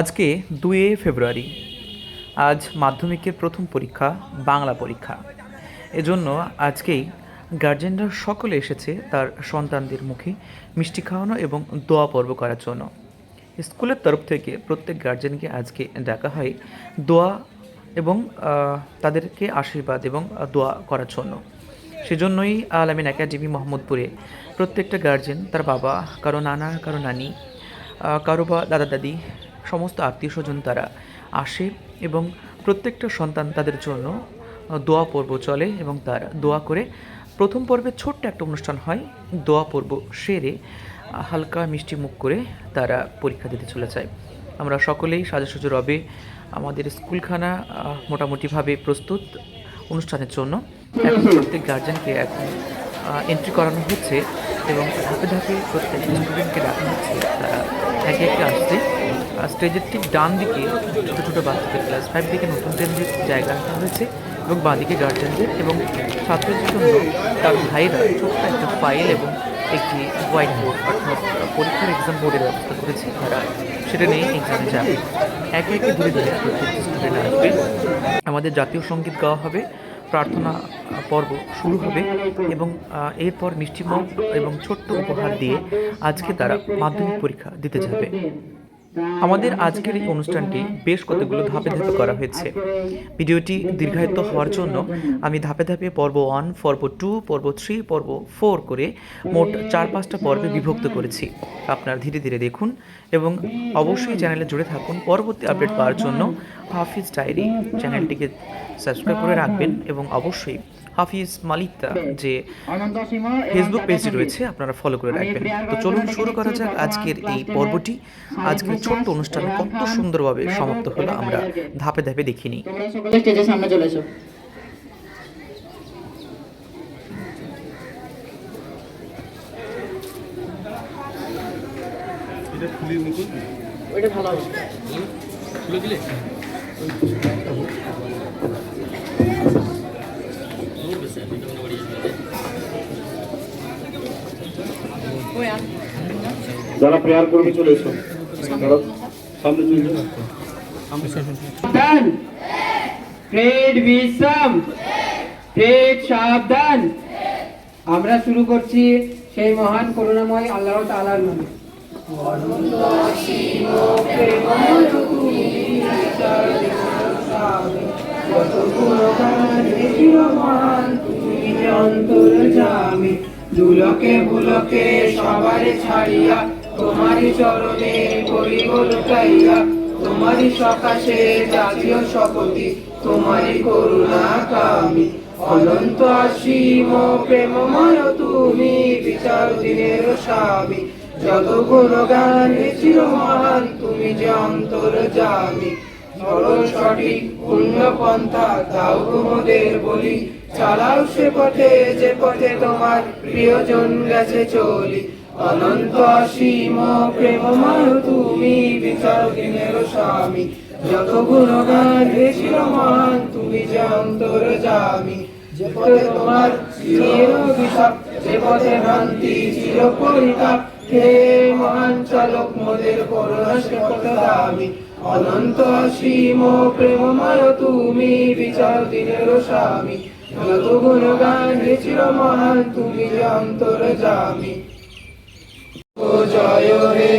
আজকে দুয়ে ফেব্রুয়ারি। আজ মাধ্যমিকের প্রথম পরীক্ষা, বাংলা পরীক্ষা। এজন্য আজকেই গার্জেনরা সকলে এসেছে তার সন্তানদের মুখে মিষ্টি খাওয়ানো এবং দোয়া পর্ব করার জন্য। স্কুলের তরফ থেকে প্রত্যেক গার্জেনকে আজকে ডাকা হয় দোয়া এবং তাদেরকে আশীর্বাদ এবং দোয়া করার জন্য। সেজন্যই আলামিন একাডেমি মোহাম্মদপুরে প্রত্যেকটা গার্জেন, তার বাবা, কারও নানা, কারও নানি কারও বা দাদা, দাদি সমস্ত আত্মীয় স্বজন তারা আসে এবং প্রত্যেকটা সন্তান তাদের জন্য দোয়া পর্ব চলে এবং তারা দোয়া করে। প্রথম পর্বে ছোট্ট একটা অনুষ্ঠান হয়, দোয়া পর্ব সেরে হালকা মিষ্টি মুখ করে তারা পরীক্ষা দিতে চলে যায়। আমরা সকলেই সাজাসুজো রবে আমাদের স্কুলখানা মোটামুটিভাবে প্রস্তুত অনুষ্ঠানের জন্য। প্রত্যেক গার্জেনকে এখন এন্ট্রি করানো হচ্ছে এবং ধাপে ধাপে প্রত্যেক স্টুডেন্টকে ডাকা হচ্ছে। তারা একে একে আসছে। স্টেজের ঠিক ডান দিকে ছোটো ছোটো বাচ্চাদের ক্লাস ফাইভ থেকে নতুনদের জায়গা রাখা হয়েছে এবং বাঁদিকে গার্জেনদের এবং ছাত্রদের জন্য তার ভাইরা ছোট্ট একটা ফাইল এবং একটি হোয়াইট বোর্ড অর্থাৎ পরীক্ষার এক্সাম বোর্ডের ব্যবস্থা করেছে। তারা সেটা নিয়ে এক্সামে যাবে। একে একে ধীরে ধীরে স্টুডেন্ট আসবে। আমাদের জাতীয় সংগীত গাওয়া হবে। প্রার্থনা পর্ব শুরু হবে এবং এরপর মিষ্টিমুখ এবং ছোট্ট উপহার দিয়ে আজকে তারা মাধ্যমিক পরীক্ষা দিতে যাবে। আমাদের আজকের এই অনুষ্ঠানটি বেশ কতগুলো ধাপে ধাপে করা হয়েছে। ভিডিওটি দীর্ঘায়িত হওয়ার জন্য আমি ধাপে ধাপে পর্ব ওয়ান, পর্ব টু, পর্ব থ্রি, পর্ব ফোর করে মোট চার পাঁচটা পর্বে বিভক্ত করেছি। আপনারা ধীরে ধীরে দেখুন এবং অবশ্যই চ্যানেলে জুড়ে থাকুন। পরবর্তী আপডেট পাওয়ার জন্য হাফিজ ডায়েরি চ্যানেলটিকে সাবস্ক্রাইব করে রাখবেন এবং অবশ্যই হাফিজ মালিকতা যে ফেসবুক পেজটি রয়েছে আপনারা ফলো করে রাখবেন। তো চলুন শুরু করা যাক আজকের এই পর্বটি। আজকের ছোট্ট অনুষ্ঠান কত সুন্দরভাবে সমাপ্ত হলো আমরা ধাপে ধাপে দেখিনি তোমরা স্টেজের সামনে চলে এসো। এটা খুলে মুকুল ওইটা ভালো হবে। খুলে দিলে? যারা প্রেয়ার করবে চলে এসো। সামনে চলে সাবধান। ট্রেড বিশ্রাম ট্রেড সাবধান। আমরা শুরু করছি সেই মহান করুণাময় আল্লাহ তাআলার নামে। অন্তর্জামী দুলকে বুলকে সবার ছাড়িয়া, তোমারই চরণে করিব লুকাইয়া, তোমারই সকাশে জাতীয় শপথি, তোমারই করুণা কামি। অনন্ত অসীম প্রেমময় তুমি বিচার দিনের স্বামী, যত গুণগান চির মহান তুমি যে অন্তর জামি। সরল সঠিক, পূর্ণ পন্থা, দাও কুমদের বলি। চালাও সে পথে, যে পথে তোমার প্রিয়জন গেছে চলি। অনন্ত অসীম প্রেমময় তুমি বিচার দিনের স্বামী। যত গুণগান ছিল মহান তুমি যে অন্তর জামি। যে পথে তোমার অভিশাপ, যে পথে ভ্রান্তি চির পরিতাপ। হে মহান চালক, মোদের করুণা সে পথ দামি। অনন্ত সীম প্রেমময় তুমি, বিচার দিনের স্বামী যত গুণগান চির মহান তুমি অন্তর জামি ও জয় হে